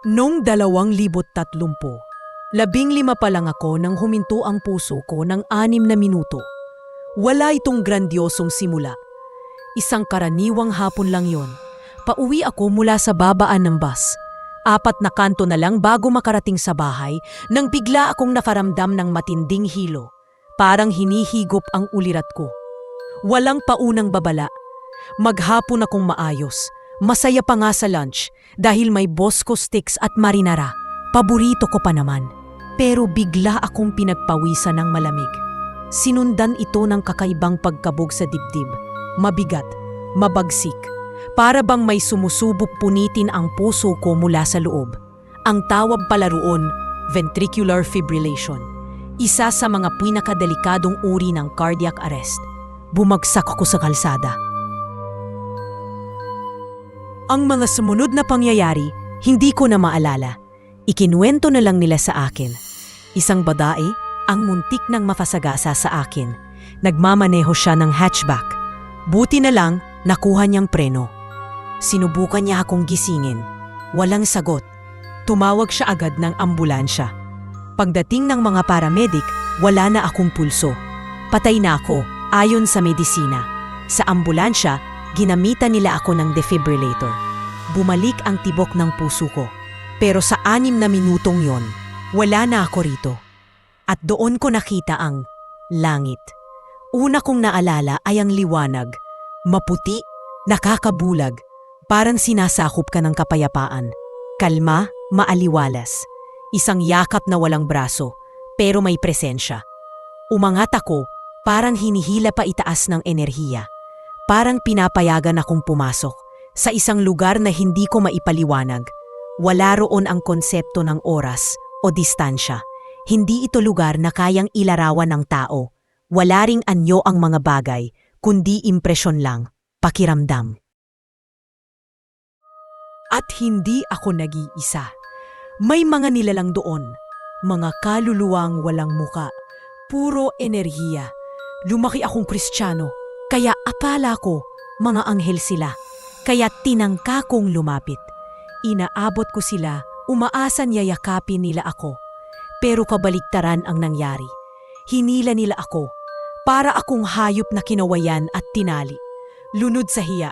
Noong 2030, labing lima pa lang ako nang huminto ang puso ko ng anim na minuto. Wala itong grandiosong simula. Isang karaniwang hapon lang yon. Pauwi ako mula sa babaan ng bus. Apat na kanto na lang bago makarating sa bahay nang bigla akong nakaramdam ng matinding hilo. Parang hinihigop ang ulirat ko. Walang paunang babala. Maghapon akong maayos. Masaya pa nga sa lunch dahil may Bosco sticks at marinara. Paborito ko pa naman. Pero bigla akong pinagpawisan ng malamig. Sinundan ito ng kakaibang pagkabog sa dibdib. Mabigat, mabagsik. Para bang may sumusubok punitin ang puso ko mula sa loob. Ang tawag pala roon, ventricular fibrillation. Isa sa mga pinakadelikadong uri ng cardiac arrest. Bumagsak ako sa kalsada. Ang mga sumunod na pangyayari, hindi ko na maalala. Ikinuwento na lang nila sa akin. Isang babae, ang muntik ng mafasagasa sa akin. Nagmamaneho siya ng hatchback. Buti na lang, nakuha niyang preno. Sinubukan niya akong gisingin. Walang sagot. Tumawag siya agad ng ambulansya. Pagdating ng mga paramedic, wala na akong pulso. Patay na ako, ayon sa medisina. Sa ambulansya, ginamitan nila ako ng defibrillator. Bumalik ang tibok ng puso ko. Pero sa anim na minutong yon, wala na ako rito. At doon ko nakita ang langit. Una kong naalala ay ang liwanag. Maputi, nakakabulag, parang sinasakop ka ng kapayapaan. Kalma, maaliwalas. Isang yakap na walang braso, pero may presensya. Umangat ako, parang hinihila pa itaas ng enerhiya. Parang pinapayagan akong pumasok sa isang lugar na hindi ko maipaliwanag. Wala roon ang konsepto ng oras o distansya. Hindi ito lugar na kayang ilarawan ng tao. Wala ring anyo ang mga bagay, kundi impresyon lang, pakiramdam. At hindi ako nag-iisa. May mga nilalang doon, mga kaluluwang walang muka, puro enerhiya. Lumaki akong kristyano, kaya akala ko mga anghel sila. Kaya tinangka kong lumapit. Inaabot ko sila, umaasan yayakapin nila ako. Pero kabaliktaran ang nangyari. Hinila nila ako, para akong hayop na kinawayan at tinali. Lunod sa hiya.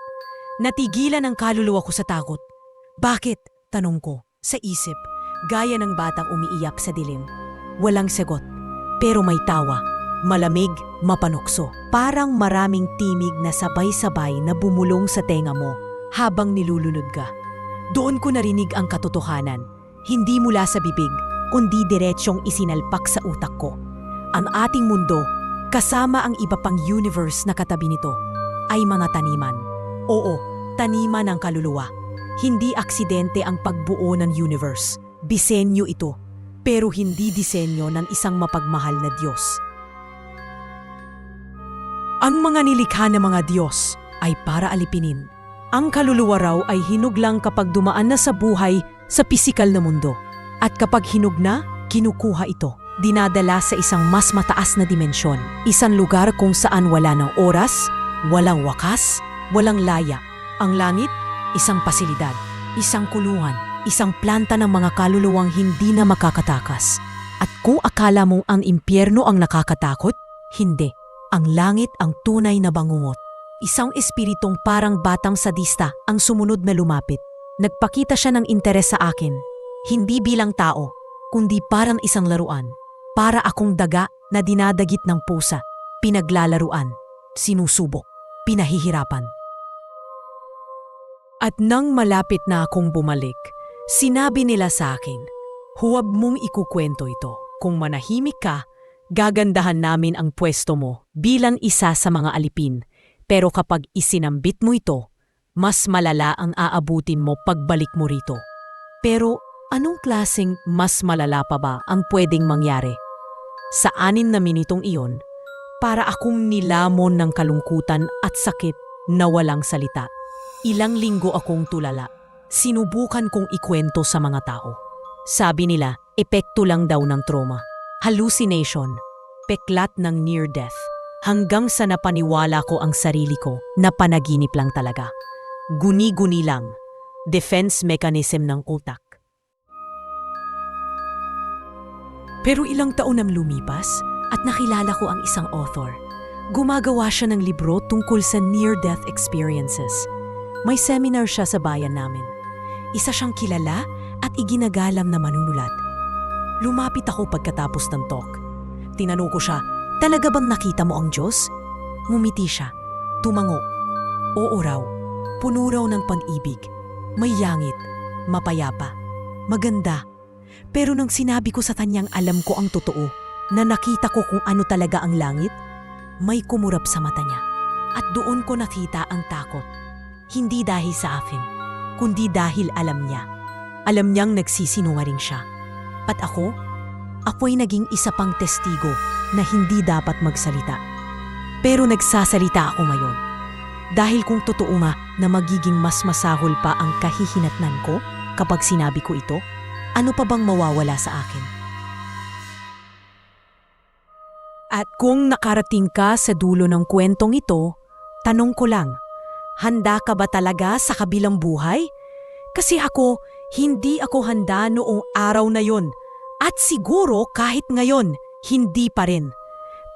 Natigilan ang kaluluwa ko sa takot. Bakit? Tanong ko, sa isip, gaya ng batang umiiyak sa dilim. Walang sagot, pero may tawa. Malamig, mapanukso. Parang maraming timig na sabay-sabay na bumulong sa tenga mo habang nilulunod ka. Doon ko narinig ang katotohanan. Hindi mula sa bibig, kundi diretsyong isinalpak sa utak ko. Ang ating mundo, kasama ang iba pang universe na katabi nito, ay mga taniman. Oo, taniman ng kaluluwa. Hindi aksidente ang pagbuo ng universe. Disenyo ito. Pero hindi disenyo ng isang mapagmahal na Diyos. Ang mga nilikha ng mga Diyos ay para alipinin. Ang kaluluwa raw ay hinuglang kapag dumaan na sa buhay sa pisikal na mundo. At kapag hinug na, kinukuha ito. Dinadala sa isang mas mataas na dimensyon. Isang lugar kung saan wala ng oras, walang wakas, walang laya. Ang langit, isang pasilidad, isang kulungan, isang planta ng mga kaluluwang hindi na makakatakas. At kung akala mong ang impyerno ang nakakatakot, hindi. Ang langit ang tunay na bangungot. Isang espiritong parang batang sadista ang sumunod na lumapit. Nagpakita siya ng interes sa akin. Hindi bilang tao, kundi parang isang laruan. Para akong daga na dinadagit ng pusa, pinaglalaruan, sinusubok, pinahihirapan. At nang malapit na akong bumalik, sinabi nila sa akin, huwag mong ikukwento ito. Kung manahimik ka, gagandahan namin ang pwesto mo bilang isa sa mga alipin. Pero kapag isinambit mo ito, mas malala ang aabutin mo pagbalik mo rito. Pero anong klaseng mas malala pa ba ang pwedeng mangyari? Sa anin na minitong iyon, para akong nilamon ng kalungkutan at sakit na walang salita. Ilang linggo akong tulala. Sinubukan kong ikwento sa mga tao. Sabi nila, epekto lang daw ng trauma hallucination, peklat ng near death, hanggang sa napaniwala ko ang sarili ko na panaginip lang talaga. Guni-guni lang, defense mechanism ng utak. Pero ilang taon nang lumipas at nakilala ko ang isang author. Gumagawa siya ng libro tungkol sa near-death experiences. May seminar siya sa bayan namin. Isa siyang kilala at iginagalang na manunulat. Lumapit ako pagkatapos ng talk. Tinanong ko siya, talaga bang nakita mo ang Diyos? Ngumiti siya. Tumango. Oo raw. Puno raw ng pag-ibig. May yangit. Mapayapa. Maganda. Pero nang sinabi ko sa kanyang alam ko ang totoo, na nakita ko kung ano talaga ang langit, may kumurap sa mata niya. At doon ko nakita ang takot. Hindi dahil sa akin, kundi dahil alam niya. Alam niyang nagsisinungaling siya. At ako, ako'y naging isa pang testigo na hindi dapat magsalita. Pero nagsasalita ako ngayon. Dahil kung totoo nga na magiging mas masahol pa ang kahihinatnan ko kapag sinabi ko ito, ano pa bang mawawala sa akin? At kung nakarating ka sa dulo ng kwentong ito, tanong ko lang, handa ka ba talaga sa kabilang buhay? Kasi ako, hindi ako handa noong araw na yon. At siguro kahit ngayon, hindi pa rin.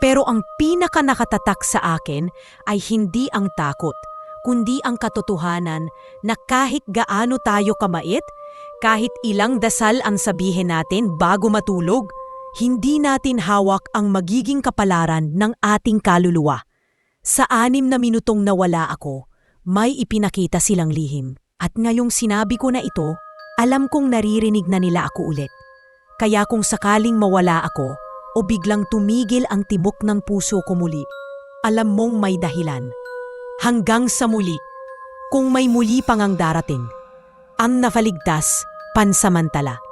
Pero ang pinaka nakatatak sa akin ay hindi ang takot, kundi ang katotohanan na kahit gaano tayo kamait, kahit ilang dasal ang sabihin natin bago matulog, hindi natin hawak ang magiging kapalaran ng ating kaluluwa. Sa anim na minutong nawala ako, may ipinakita silang lihim. At ngayong sinabi ko na ito, alam kong naririnig na nila ako ulit. Kaya kung sakaling mawala ako o biglang tumigil ang tibok ng puso ko muli, alam mong may dahilan. Hanggang sa muli, kung may muli pang ang darating, ang nafaligtas pansamantala.